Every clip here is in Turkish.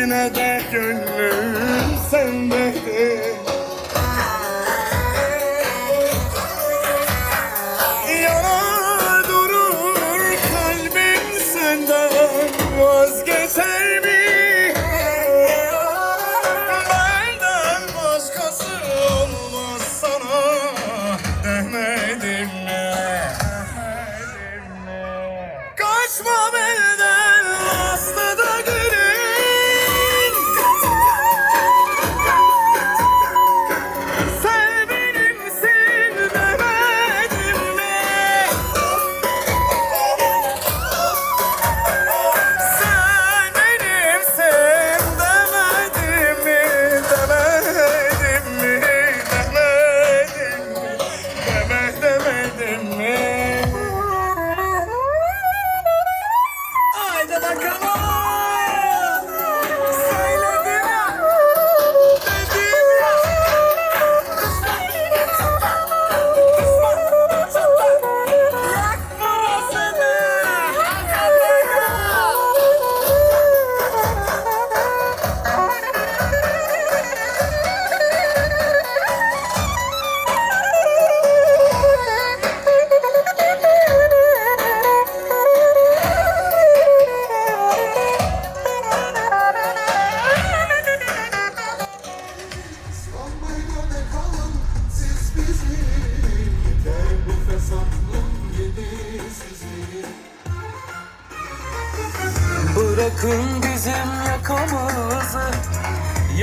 Yine de gönlüm sendedir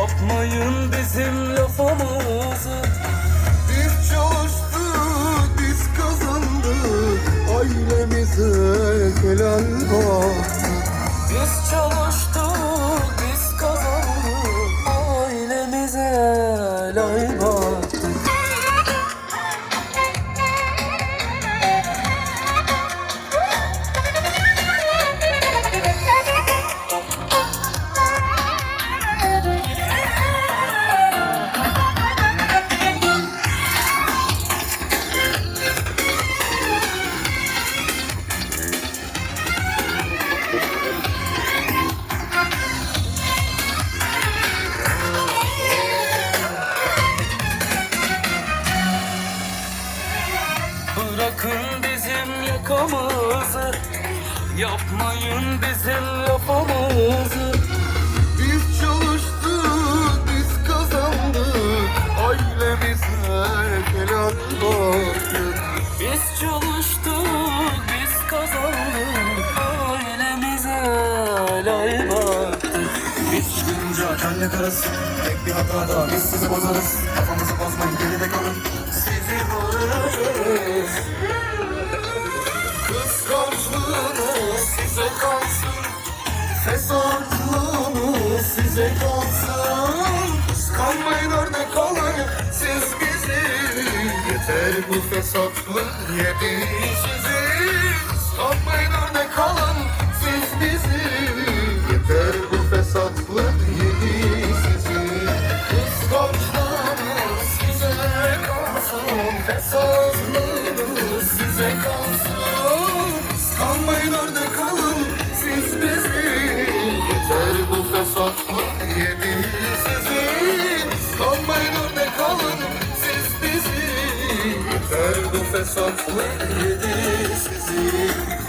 Yapmayın bizim lafımızı. Biz çalıştık, biz kazandık Ailemize helal yakamızı Yapmayın bizim lafımızı. Biz çalıştık, biz kazandık. Ailemize helal bahtı Biz çalıştık, biz kazandık. Ailemize lay baktık Biz çıkınca kendi karız Tek bir hatada biz sizi bozarız. Kafamızı bozmayın geride kalın. Sizi vururuz size kalsın. Fesatlığınız size kalsın. Kıskanmayın örnek alın siz bizi. Yeter bu fesatlık yedi sizi. Kıskanmayın örnek alın siz bizi. Yeter bu fesatlık yedi sizi. Kıskançlığınız size kalsın. Fesatlığınız size kalsın Bu fesatlık yedi sizi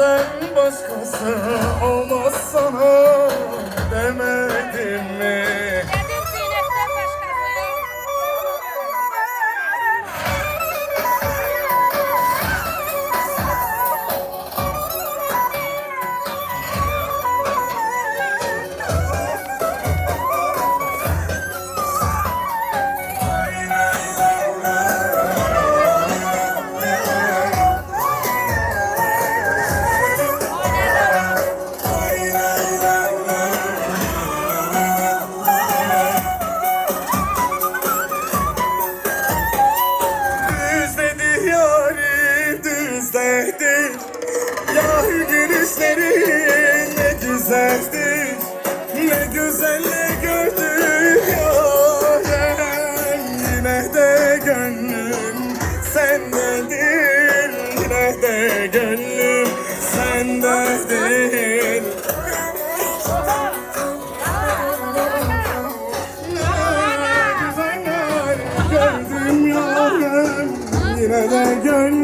senden başkası olmaz. gönlüm sendedir Nerede gönlüm sendedir Yine de gönlüm.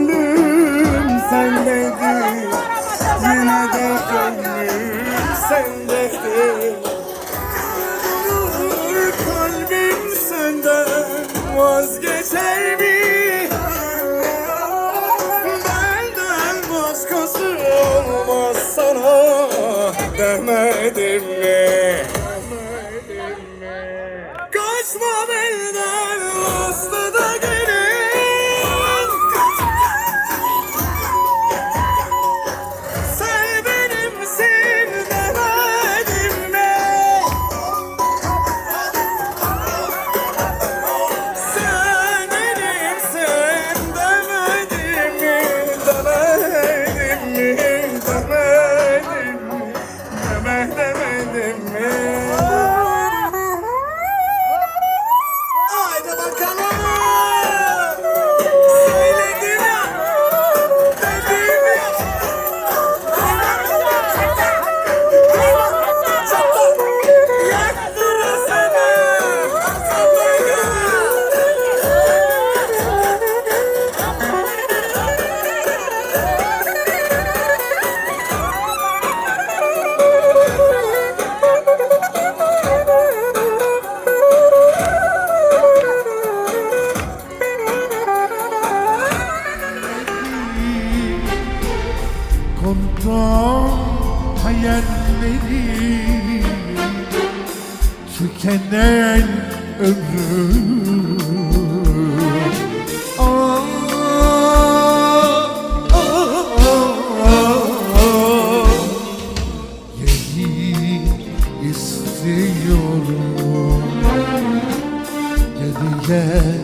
Bundan hayallerim Tükenen ömrüm ah, ah, ah, istiyorum. Gel gel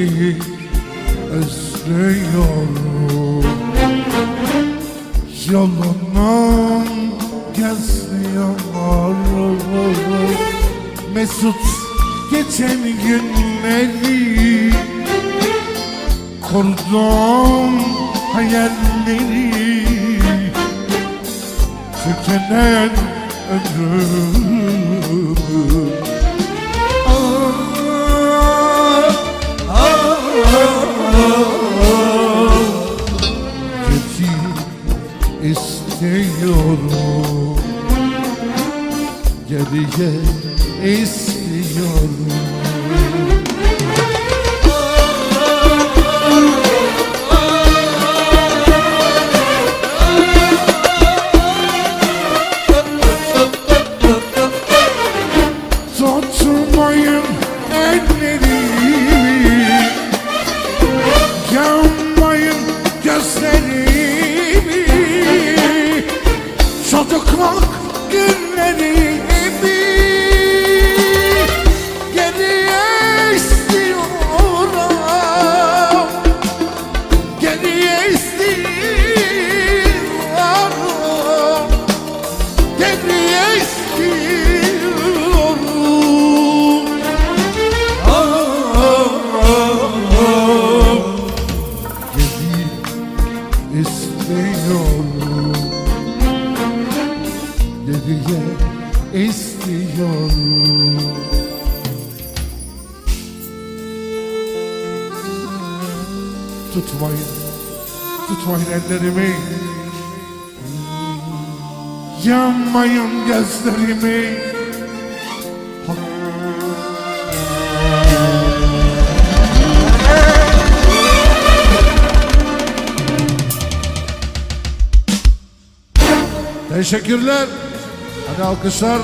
Yeah. istiyorum. Geriye istiyorum tutmayın, tutmayın ellerimi Yanmayın gözlerimi Teşekkürler. Hadi alkışlar.